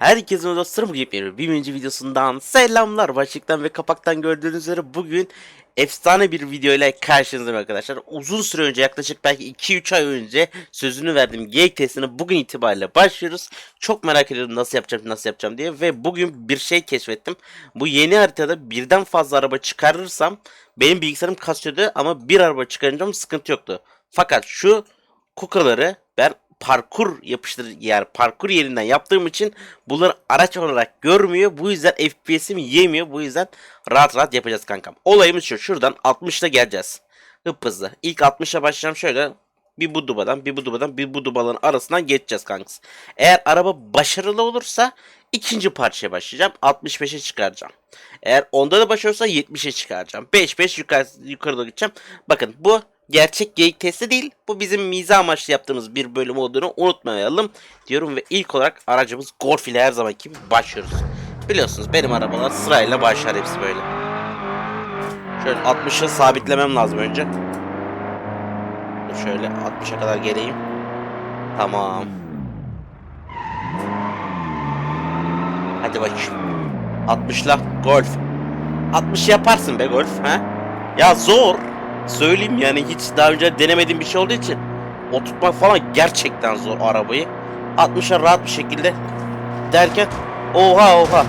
Herkese dostlarım yepyeni bir birinci videosundan selamlar. Başlıktan ve kapaktan gördüğünüz üzere bugün efsane bir video ile karşınızdayım arkadaşlar. Uzun süre önce yaklaşık belki 2-3 ay önce sözünü verdiğim geyik testine bugün itibariyle başlıyoruz. Çok merak ediyorum nasıl yapacağım nasıl yapacağım diye ve bugün bir şey keşfettim. Bu yeni haritada birden fazla araba çıkarırsam benim bilgisayarım kasıyordu ama bir araba çıkarınca sıkıntı yoktu. Fakat şu kukaları parkur yapıştır yer parkur yerinden yaptığım için bunları araç olarak görmüyor. Bu yüzden FPS'im yemiyor. Bu yüzden rahat rahat yapacağız kankam. Olayımız şu. Şuradan 60'la geleceğiz. Hıp hızlı. İlk 60'la başlayacağım şöyle bir bu dubadan bir bu dubadan bir bu dubaların arasından geçeceğiz kanks. Eğer araba başarılı olursa ikinci parçaya başlayacağım. 65'e çıkaracağım. Eğer onda da başarırsa 70'e çıkaracağım. 5-5 yukarı, yukarı doğru gideceğim. Bakın bu gerçek geyik testi değil. Bu bizim miza amaçlı yaptığımız bir bölüm olduğunu unutmayalım diyorum ve ilk olarak aracımız Golf ile her zaman gibi başlıyoruz. Biliyorsunuz benim arabalar sırayla başlar hepsi böyle. Şöyle 60'ı sabitlemem lazım önce. Şöyle 60'a kadar geleyim. Tamam. Hadi bakayım. 60'la Golf. 60 yaparsın be Golf ha? Ya zor. Söyleyeyim yani hiç daha önce denemediğim bir şey olduğu için oturtmak falan gerçekten zor arabayı. 60'a rahat bir şekilde derken oha oha.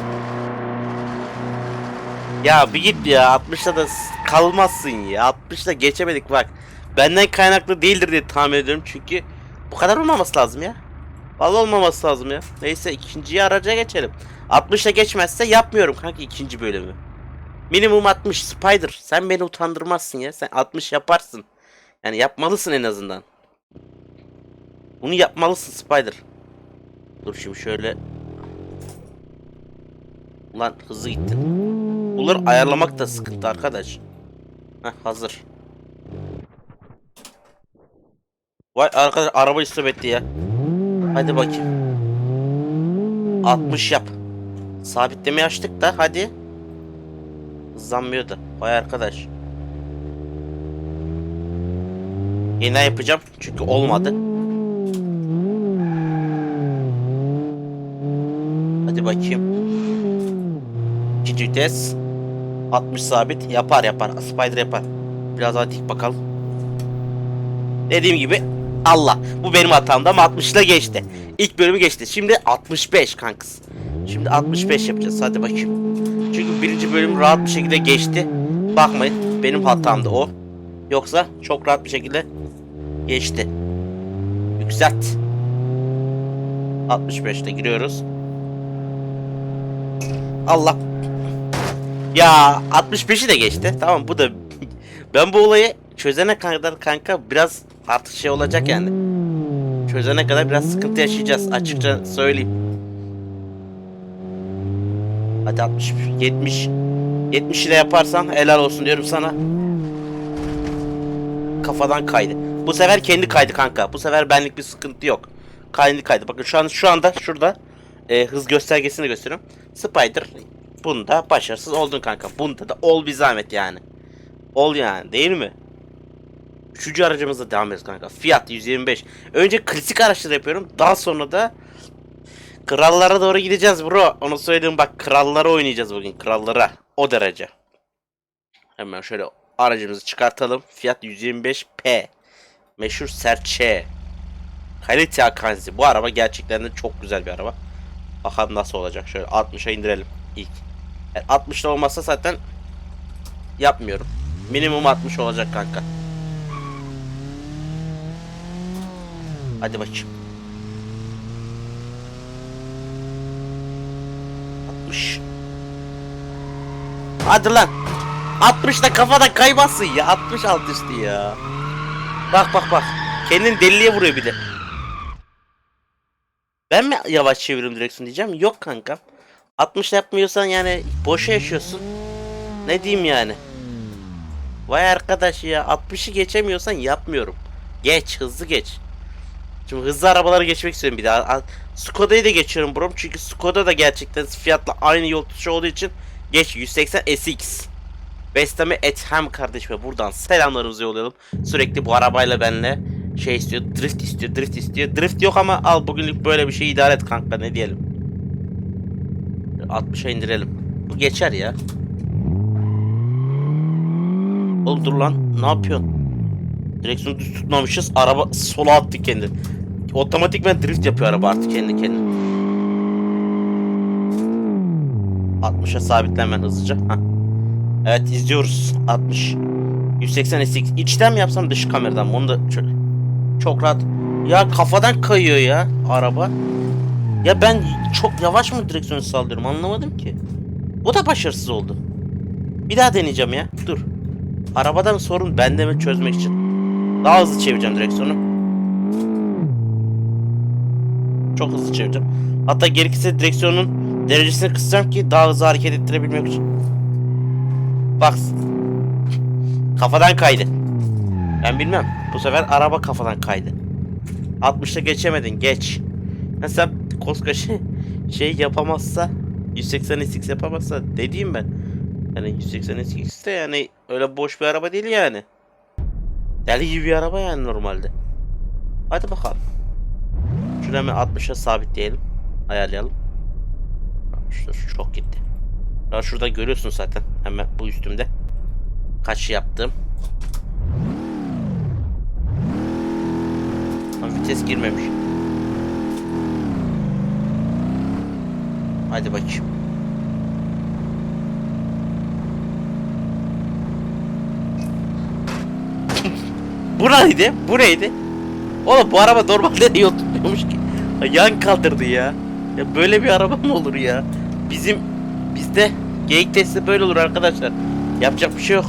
Ya bir git ya 60'ta da kalmazsın ya 60'ta geçemedik bak. Benden kaynaklı değildir diye tahmin ediyorum çünkü bu kadar olmaması lazım ya. Vallahi olmaması lazım ya. Neyse ikinciyi araca geçelim. 60'ta geçmezse yapmıyorum kanka ikinci bölümü. Minimum 60 Spider. Sen beni utandırmazsın ya. Sen 60 yaparsın. Yani yapmalısın en azından. Bunu yapmalısın Spider. Dur şimdi şöyle. Ulan hızlı gittin. Bunları ayarlamak da sıkıntı arkadaş. Heh hazır. Vay arkadaş araba istop etti ya. Hadi bakayım. 60 yap. Sabitlemeyi açtık da hadi. Hızlanmıyordu. Vay arkadaş. Yeniden yapacağım çünkü olmadı. Hadi bakayım. İkinci vites. 60 sabit. Yapar yapar. Spider yapar. Biraz daha dik bakalım. Dediğim gibi Allah. Bu benim hatamda ama 60 ile geçti. İlk bölümü geçti. Şimdi 65 kanks. Şimdi 65 yapacağız. Hadi bakayım. Çünkü birinci bölüm rahat bir şekilde geçti. Bakmayın benim hatamdı o. Yoksa çok rahat bir şekilde geçti. Yükselt. 65'te giriyoruz. Allah. Ya 65'i de geçti. Tamam bu da ben bu olayı çözene kadar kanka biraz artık şey olacak yani. Çözene kadar biraz sıkıntı yaşayacağız açıkça söyleyeyim. Hadi 60, 70. 70 ile yaparsan helal olsun diyorum sana. Kafadan kaydı. Bu sefer kendi kaydı kanka. Bu sefer benlik bir sıkıntı yok. Kendi kaydı. Bakın şu an şu anda şurada e, hız göstergesini gösteriyorum. Spider bunda başarısız oldun kanka. Bunda da ol bir zahmet yani. Ol yani değil mi? Üçüncü aracımızla devam ediyoruz kanka. Fiat 125. Önce klasik araçları yapıyorum. Daha sonra da Krallara doğru gideceğiz bro. Onu söyleyeyim bak krallara oynayacağız bugün. Krallara. O derece. Hemen şöyle aracımızı çıkartalım. Fiat 125P. Meşhur serçe. Kalite Akanzi. Bu araba gerçekten de çok güzel bir araba. Bakalım nasıl olacak. Şöyle 60'a indirelim ilk. Yani 60'da olmazsa zaten yapmıyorum. Minimum 60 olacak kanka. Hadi bakayım. 60. Hadi lan. 60 da kafada kaymazsın ya. 60 alt üstü ya. Bak bak bak. Kendini deliliğe vuruyor bir de. Ben mi yavaş çeviriyorum direksiyon diyeceğim. Yok kanka. 60 yapmıyorsan yani boşa yaşıyorsun. Ne diyeyim yani. Vay arkadaş ya 60'ı geçemiyorsan yapmıyorum. Geç hızlı geç. Şimdi hızlı arabaları geçmek istiyorum bir daha. Skoda'yı da geçiyorum bro. Çünkü Skoda da gerçekten fiyatla aynı yol tutuşu olduğu için geç 180 SX. Bestami Ethem kardeşime buradan selamlarımızı yollayalım. Sürekli bu arabayla benle şey istiyor, drift istiyor, drift istiyor. Drift yok ama al bugünlük böyle bir şey idare et kanka ne diyelim. 60'a indirelim. Bu geçer ya. Oğlum dur lan. Ne yapıyorsun? Direksiyonu düz tutmamışız. Araba sola attı kendini. Otomatikman drift yapıyor araba artık kendi kendine. 60'a sabitlenmen hızlıca. Hah. Evet izliyoruz. 60. 180 SX. İçten mi yapsam dış kameradan mı? Onu da şöyle. Çok rahat. Ya kafadan kayıyor ya araba. Ya ben çok yavaş mı direksiyonu sallıyorum anlamadım ki. Bu da başarısız oldu. Bir daha deneyeceğim ya. Dur. Arabada mı sorun bende mi çözmek için. Daha hızlı çevireceğim direksiyonu. Çok hızlı çevireceğim. Hatta gerekirse direksiyonun derecesini kısacağım ki daha hızlı hareket ettirebilmek için. Bak. Kafadan kaydı. Ben bilmem. Bu sefer araba kafadan kaydı. 60'ta geçemedin. Geç. Mesela koskoca şey, şey yapamazsa 180 SX yapamazsa dediğim ben. Yani 180 SX de yani öyle boş bir araba değil yani. Deli gibi bir araba yani normalde. Hadi bakalım. Hemen 60'a sabitleyelim. Ayarlayalım. Dur, çok gitti. Ya şurada görüyorsun zaten. Hemen bu üstümde. Kaç yaptım. Ama vites girmemiş. Hadi bakayım. bu neydi? Bu neydi? Oğlum bu araba normalde yol tutmuyormuş ki. Yan kaldırdı ya. Ya böyle bir araba mı olur ya? Bizim bizde geyik testi böyle olur arkadaşlar. Yapacak bir şey yok.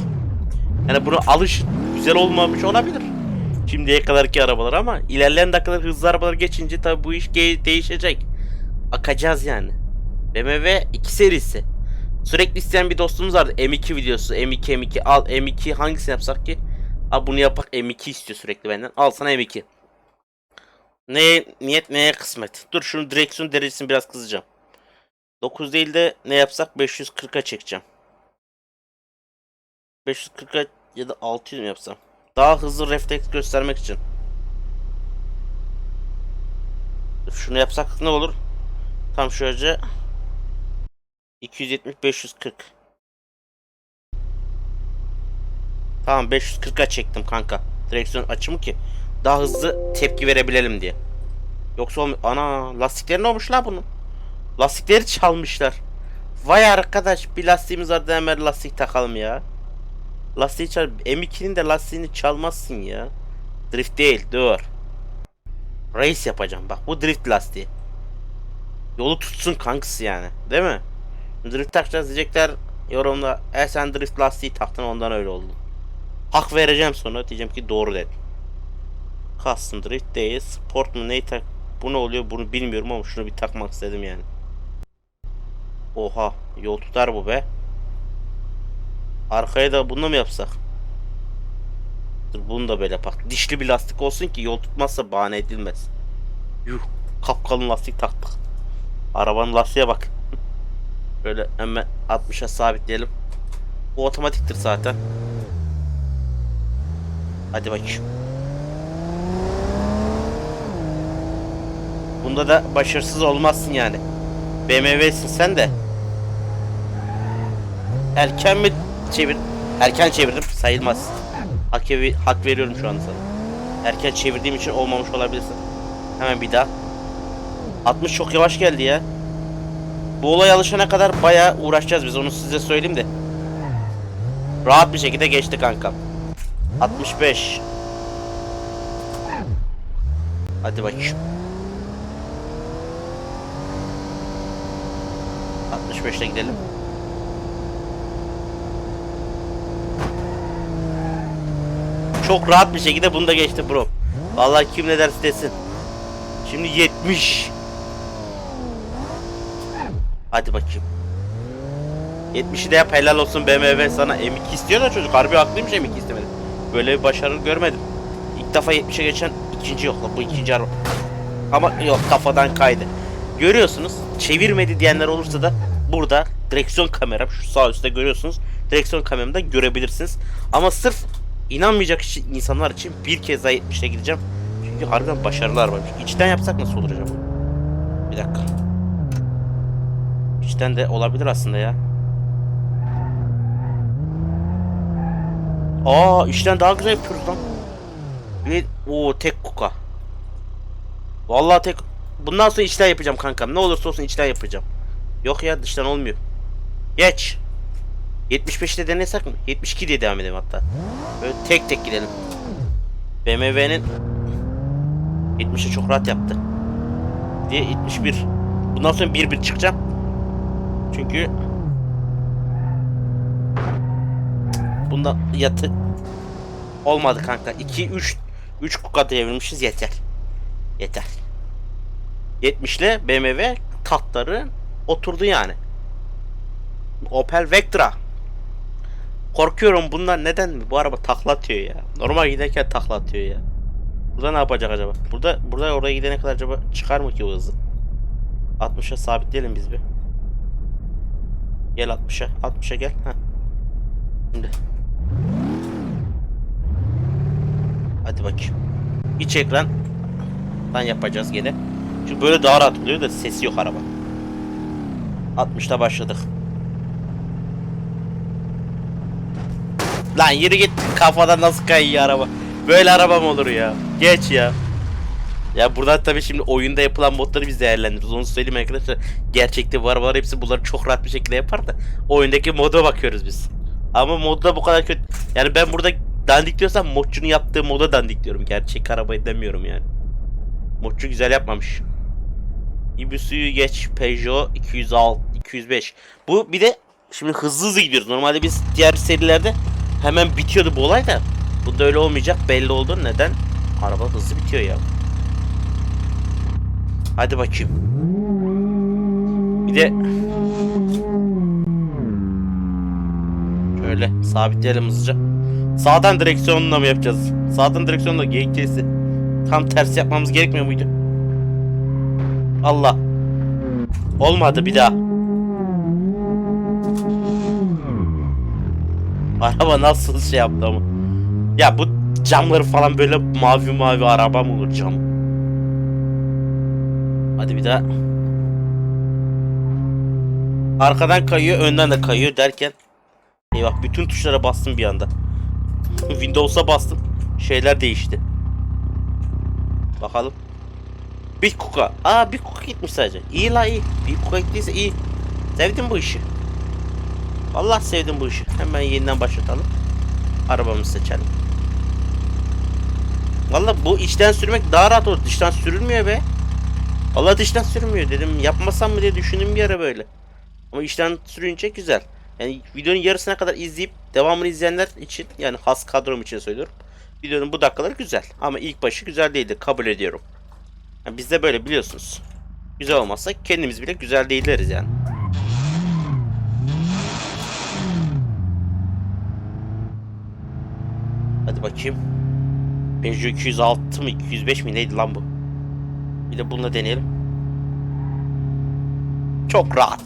Yani bunu alış güzel olmamış olabilir. Şimdiye kadarki arabalar ama ilerleyen dakikalar hızlı arabalar geçince tabi bu iş değişecek. Akacağız yani. BMW 2 serisi. Sürekli isteyen bir dostumuz vardı. M2 videosu. M2 M2 al M2 hangisini yapsak ki? Al bunu yapak M2 istiyor sürekli benden. Al sana M2. Ne niyet neye kısmet. Dur şunu direksiyon derecesini biraz kızacağım. 9 değil de ne yapsak 540'a çekeceğim. 540'a ya da 600 mi yapsam? Daha hızlı refleks göstermek için. Şunu yapsak ne olur? Tam şöyle 270 540. Tamam 540'a çektim kanka. Direksiyon açımı ki daha hızlı tepki verebilelim diye. Yoksa olmuyor. Ana lastikleri ne olmuş la bunun? Lastikleri çalmışlar. Vay arkadaş bir lastiğimiz vardı hemen lastik takalım ya. Lastiği çal. M2'nin de lastiğini çalmazsın ya. Drift değil dur. Race yapacağım bak bu drift lastiği. Yolu tutsun kankası yani değil mi? Drift takacağız diyecekler yorumda e sen drift lastiği taktın ondan öyle oldu. Hak vereceğim sonra diyeceğim ki doğru dedim. Custom drift değil sport mu neyi tak bu ne oluyor bunu bilmiyorum ama şunu bir takmak istedim yani. Oha yol tutar bu be. Arkaya da bunu mu yapsak? Dur bunu da böyle bak. Dişli bir lastik olsun ki yol tutmazsa bahane edilmez. Yuh. Kapkalın lastik taktık. Arabanın lastiğe bak. Böyle hemen 60'a sabitleyelim. Bu otomatiktir zaten. Hadi bakayım. Bunda da başarısız olmazsın yani. BMW'sin sen de. Erken mi çevir? Erken çevirdim sayılmaz. Hak, evi- hak veriyorum şu anda sana. Erken çevirdiğim için olmamış olabilirsin. Hemen bir daha. 60 çok yavaş geldi ya. Bu olay alışana kadar bayağı uğraşacağız biz onu size söyleyeyim de. Rahat bir şekilde geçti kankam. 65. Hadi bakayım. 65'te gidelim. Çok rahat bir şekilde bunu da geçti bro. Vallahi kim ne derse desin. Şimdi 70. Hadi bakayım. 70'i de yap helal olsun BMW sana M2 istiyor da çocuk harbi haklıymış M2 istemedi. Böyle bir başarı görmedim. İlk defa 70'e geçen ikinci yok bu ikinci araba. Ama yok kafadan kaydı. Görüyorsunuz çevirmedi diyenler olursa da burada direksiyon kameram şu sağ üstte görüyorsunuz. Direksiyon kameramda görebilirsiniz. Ama sırf inanmayacak insanlar için bir kez daha 70'e gideceğim. Çünkü harbiden başarılar varmış. İçten yapsak nasıl olur acaba? Bir dakika. İçten de olabilir aslında ya. Aa işten daha güzel yapıyoruz lan. Ve o tek kuka. Vallahi tek bundan sonra içten yapacağım kankam. Ne olursa olsun içten yapacağım. Yok ya dıştan olmuyor. Geç. 75'te denesek mi? 72 diye devam edelim hatta. Böyle tek tek gidelim. BMW'nin 70'i çok rahat yaptı. Diye 71. Bundan sonra 1-1 çıkacağım. Çünkü Bundan yatı olmadı kanka. 2 3 3 kuka devirmişiz yeter. Yeter. 70 ile BMW tatları oturdu yani. Opel Vectra. Korkuyorum bundan neden mi? Bu araba takla atıyor ya. Normal giderken takla atıyor ya. Burada ne yapacak acaba? Burada burada oraya gidene kadar acaba çıkar mı ki o hızı? 60'a sabitleyelim biz bir. Gel 60'a. 60'a gel. Heh. Şimdi. Hadi bakayım. İç ekran. Lan yapacağız gene. Çünkü böyle daha rahat oluyor da sesi yok araba. 60'ta başladık. Lan yürü git kafadan nasıl kayıyor araba. Böyle araba mı olur ya? Geç ya. Ya buradan tabii şimdi oyunda yapılan modları biz değerlendiririz. Onu söyleyeyim arkadaşlar. Gerçekte bu arabalar hepsi bunları çok rahat bir şekilde yapar da oyundaki moda bakıyoruz biz. Ama modda bu kadar kötü. Yani ben burada dandik diyorsam modcunun yaptığı moda dandik diyorum. Gerçek arabayı demiyorum yani. Modcu güzel yapmamış. Ibisu'yu geç. Peugeot 206, 205. Bu bir de şimdi hızlı hızlı gidiyoruz. Normalde biz diğer serilerde hemen bitiyordu bu olay da. Bunda öyle olmayacak belli oldu. Neden? Araba hızlı bitiyor ya. Hadi bakayım. Bir de şöyle sabitleyelim hızlıca. Sağdan direksiyonla mı yapacağız? Sağdan direksiyonla GK'si. Tam tersi yapmamız gerekmiyor muydu? Allah. Olmadı bir daha. Araba nasıl şey yaptı ama. Ya bu camları falan böyle mavi mavi araba mı olur cam? Hadi bir daha. Arkadan kayıyor, önden de kayıyor derken Eyvah bütün tuşlara bastım bir anda. Windows'a bastım. Şeyler değişti. Bakalım. Bir kuka. Aa bir kuka gitmiş sadece. İyi la iyi. Bir kuka gittiyse iyi. Sevdim bu işi. Vallahi sevdim bu işi. Hemen yeniden başlatalım. Arabamızı seçelim. Vallahi bu içten sürmek daha rahat olur. Dıştan sürülmüyor be. Vallahi dıştan sürmüyor dedim. Yapmasam mı diye düşündüm bir ara böyle. Ama içten sürünce güzel. Yani videonun yarısına kadar izleyip devamını izleyenler için yani has kadrom için söylüyorum. Videonun bu dakikaları güzel. Ama ilk başı güzel değildi. Kabul ediyorum. Yani biz de böyle biliyorsunuz. Güzel olmazsa kendimiz bile güzel değilleriz yani. Hadi bakayım. Peugeot 206 mı 205 mi neydi lan bu? Bir de bununla deneyelim. Çok rahat.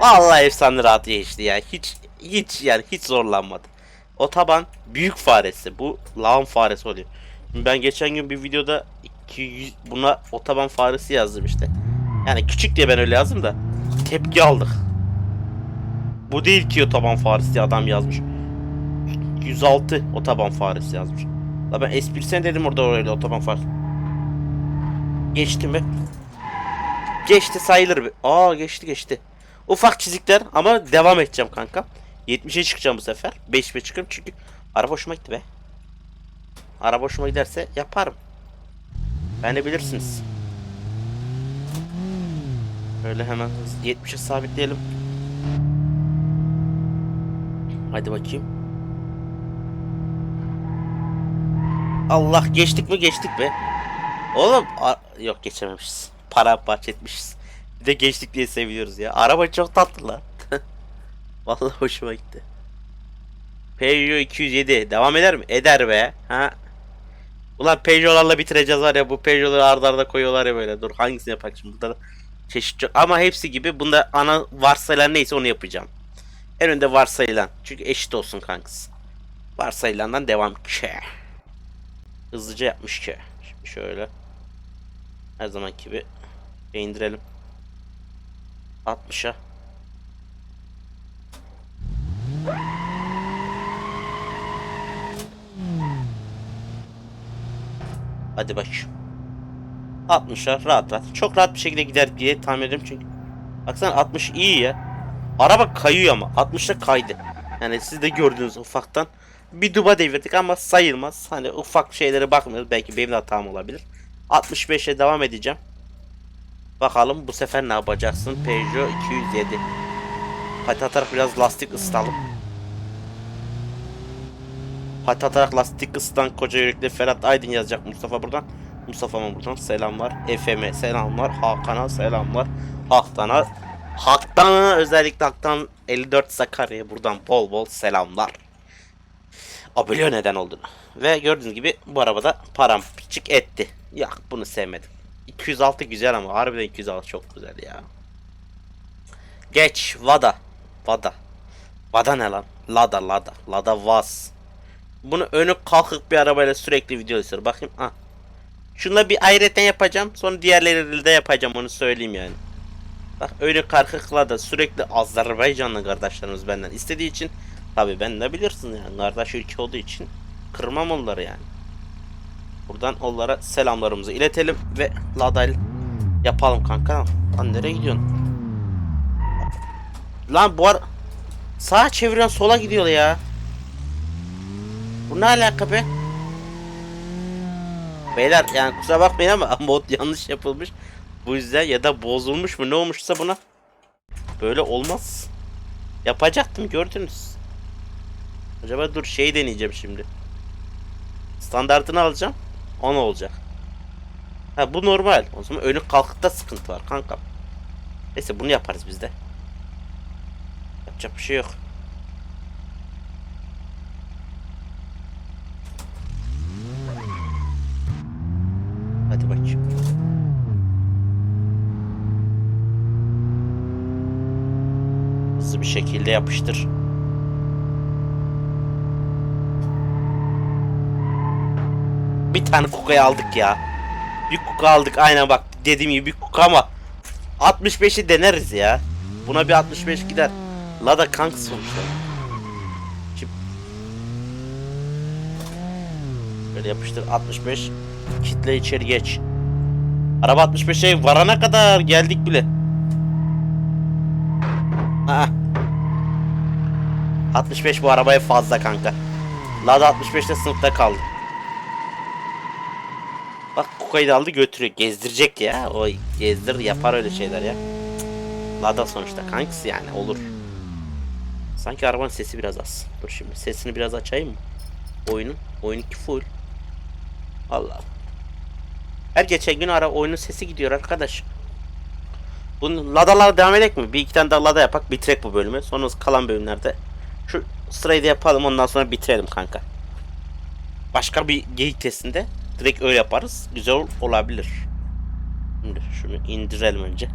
Vallahi efsane rahat geçti ya. Hiç hiç yani hiç zorlanmadı. O taban büyük faresi. Bu lağım faresi oluyor. Şimdi ben geçen gün bir videoda 200 buna otoban faresi yazdım işte. Yani küçük diye ben öyle yazdım da tepki aldık. Bu değil ki otoban faresi adam yazmış. 106 otoban faresi yazmış. La ben esprisine dedim orada öyle otoban faresi. Geçti mi? Geçti sayılır bir. Aa geçti geçti. Ufak çizikler ama devam edeceğim kanka. 70'e çıkacağım bu sefer. 5'e çıkıyorum çünkü araba hoşuma gitti be. Araba hoşuma giderse yaparım. Ben de bilirsiniz. Böyle hemen 70'e sabitleyelim. Hadi bakayım. Allah geçtik mi geçtik be. Oğlum yok geçememişiz. Para bahçetmişiz. Bir de geçtik diye seviyoruz ya. Araba çok tatlı lan. Vallahi hoşuma gitti. Peugeot 207 devam eder mi? Eder be. Ha. Ulan Peugeot'larla bitireceğiz var ya bu Peugeot'ları arda arda koyuyorlar ya böyle. Dur hangisini yapak şimdi burada çeşit çok. Ama hepsi gibi bunda ana varsayılan neyse onu yapacağım. En önde varsayılan. Çünkü eşit olsun kankası. Varsayılandan devam ki. Hızlıca yapmış ki. Şimdi şöyle. Her zaman gibi indirelim. 60'a. Hadi bakayım. 60'a rahat rahat. Çok rahat bir şekilde gider diye tahmin ediyorum çünkü. Baksana 60 iyi ya. Araba kayıyor ama 60'ta kaydı. Yani siz de gördünüz ufaktan. Bir duba devirdik ama sayılmaz. Hani ufak şeylere bakmıyoruz. Belki benim de hatam olabilir. 65'e devam edeceğim. Bakalım bu sefer ne yapacaksın? Peugeot 207. Pati atarak biraz lastik ısıtalım. Pati atarak lastik ısıtan koca yürekli Ferhat Aydın yazacak Mustafa buradan. Mustafa'ma buradan selamlar. Efem'e selamlar. Hakan'a selamlar. Haktan'a Haktan'a özellikle Haktan 54 Sakarya'ya buradan bol bol selamlar. Biliyor neden olduğunu. Ve gördüğünüz gibi bu arabada param piçik etti. Yok bunu sevmedim. 206 güzel ama harbiden 206 çok güzel ya. Geç Vada. Vada. Vada ne lan? Lada Lada. Lada Vaz. Bunu önü kalkık bir arabayla sürekli video istiyor. Bakayım. Ah. Şunla bir ayrıten yapacağım. Sonra diğerleriyle de yapacağım onu söyleyeyim yani. Bak öyle kalkıkla da sürekli Azerbaycanlı kardeşlerimiz benden istediği için tabi ben de bilirsin yani kardeş ülke olduğu için kırmam onları yani. Buradan onlara selamlarımızı iletelim ve ladayl yapalım kanka. Lan nereye gidiyorsun? Lan bu ara sağa çeviriyorsun sola gidiyor ya. Bu ne alaka be? Beyler yani kusura bakmayın ama mod yanlış yapılmış. Bu yüzden ya da bozulmuş mu ne olmuşsa buna. Böyle olmaz. Yapacaktım gördünüz. Acaba dur şey deneyeceğim şimdi. Standartını alacağım. O ne olacak? Ha bu normal. O zaman önü kalkıkta sıkıntı var kankam. Neyse bunu yaparız biz de. Yapacak bir şey yok. Hadi bakayım. Hızlı bir şekilde yapıştır. Bir tane kukayı aldık ya. Bir kuka aldık aynen bak dediğim gibi bir kuka ama 65'i deneriz ya. Buna bir 65 gider. Lada kank sonuçta. Şimdi Böyle yapıştır 65. Kitle içeri geç. Araba 65'e varana kadar geldik bile. Aa. 65 bu arabaya fazla kanka. Lada 65'te sınıfta kaldı. Bak Kuka'yı aldı götürüyor. Gezdirecek ya. O gezdir yapar öyle şeyler ya. Lada sonuçta kankası yani olur. Sanki arabanın sesi biraz az. Dur şimdi sesini biraz açayım mı? Oyunun. Oyun 2 full. Allah. Her geçen gün ara oyunun sesi gidiyor arkadaş. Bunu ladalar devam edek mi? Bir iki tane daha lada yapak bitirek bu bölümü. Sonra kalan bölümlerde şu sırayı da yapalım ondan sonra bitirelim kanka. Başka bir geyik testinde direkt öyle yaparız. Güzel ol- olabilir. Şimdi şunu indirelim önce.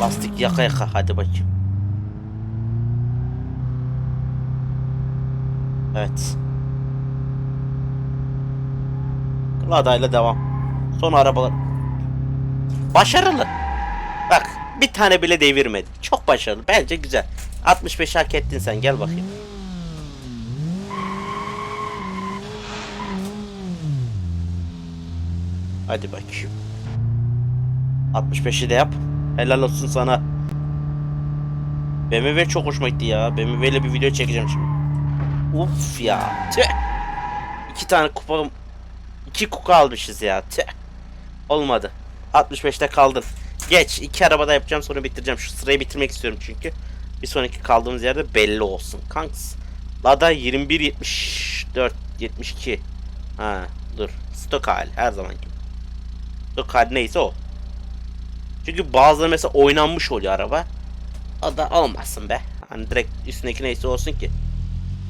Lastik yaka yaka hadi bakayım. Evet. Ladayla devam. Son arabalar. Başarılı. Bak bir tane bile devirmedi. Çok başarılı. Bence güzel. 65 hak ettin sen. Gel bakayım. Hadi bakayım. 65'i de yap. Helal olsun sana. BMW çok hoşuma gitti ya. BMW ile bir video çekeceğim şimdi. Uf ya. Tüh. İki tane kupa iki kuka almışız ya. Tüh. Olmadı. 65'te kaldın. Geç. iki arabada yapacağım sonra bitireceğim. Şu sırayı bitirmek istiyorum çünkü. Bir sonraki kaldığımız yerde belli olsun. Kanks. Lada 21 74 72. Ha dur. Stok hali her zaman gibi. Stok hali neyse o. Çünkü bazıları mesela oynanmış oluyor araba. O da olmasın be. Hani direkt üstündeki neyse olsun ki.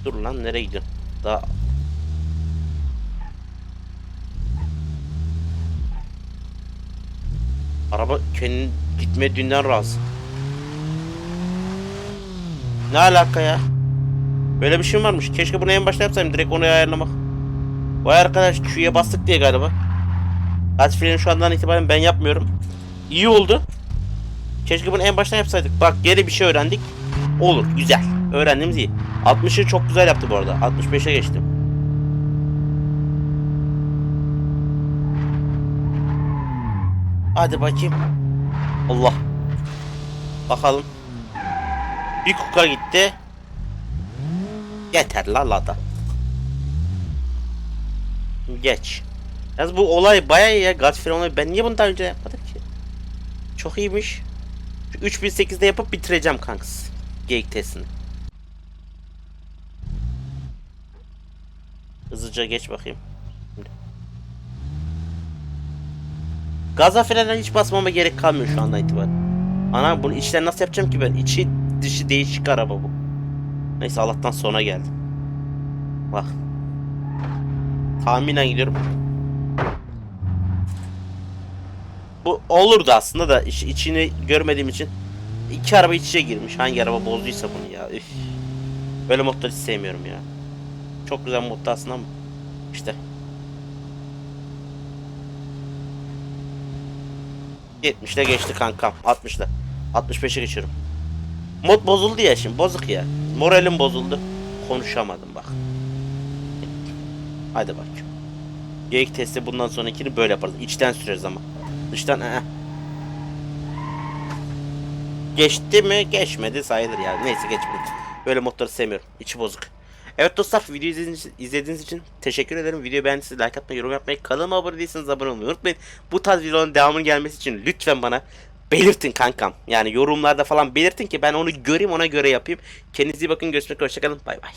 Dur lan nereye gidiyorsun? Daha Araba kendi gitme dünden razı. Ne alaka ya? Böyle bir şey varmış. Keşke bunu en başta yapsaydım. Direkt onu ayarlamak. Vay arkadaş Q'ya bastık diye galiba. Gaz freni şu andan itibaren ben yapmıyorum. İyi oldu. Keşke bunu en baştan yapsaydık. Bak geri bir şey öğrendik. Olur güzel. Öğrendiğimiz iyi. 60'ı çok güzel yaptı bu arada. 65'e geçtim. Hadi bakayım. Allah. Bakalım. Bir kuka gitti. Yeter la lada. Geç. Yalnız bu olay iyi ya. Gaz freni olayı. Ben niye bunu daha önce yapmadım ki? Çok iyiymiş. Şu 3008'de yapıp bitireceğim kanks. Geyik testini. Hızlıca geç bakayım. Gaza frene hiç basmama gerek kalmıyor şu anda itibaren. Ana bunu içten nasıl yapacağım ki ben? İçi dışı değişik araba bu. Neyse Allah'tan sonra geldi. Bak. Tahminen gidiyorum. Bu olurdu aslında da iç- içini görmediğim için iki araba iç içe girmiş. Hangi araba bozduysa bunu ya. Üf. Böyle modları sevmiyorum ya. Çok güzel modda aslında ama işte. 70'le geçti kankam. 60'la. 65'e geçiyorum. Mod bozuldu ya şimdi. Bozuk ya. Moralim bozuldu. Konuşamadım bak. Hadi bak. Geyik testi bundan sonrakini böyle yaparız. İçten süreriz ama. Dıştan ee. Geçti mi? Geçmedi sayılır yani. Neyse geçmedi. Böyle modları sevmiyorum. İçi bozuk. Evet dostlar videoyu izlediğiniz izlediğiniz için teşekkür ederim. Videoyu beğendiyseniz like atmayı, yorum yapmayı, kanalıma abone değilseniz abone olmayı unutmayın. Bu tarz videoların devamının gelmesi için lütfen bana belirtin kankam. Yani yorumlarda falan belirtin ki ben onu göreyim ona göre yapayım. Kendinize iyi bakın. Görüşmek üzere. Hoşçakalın. Bay bay.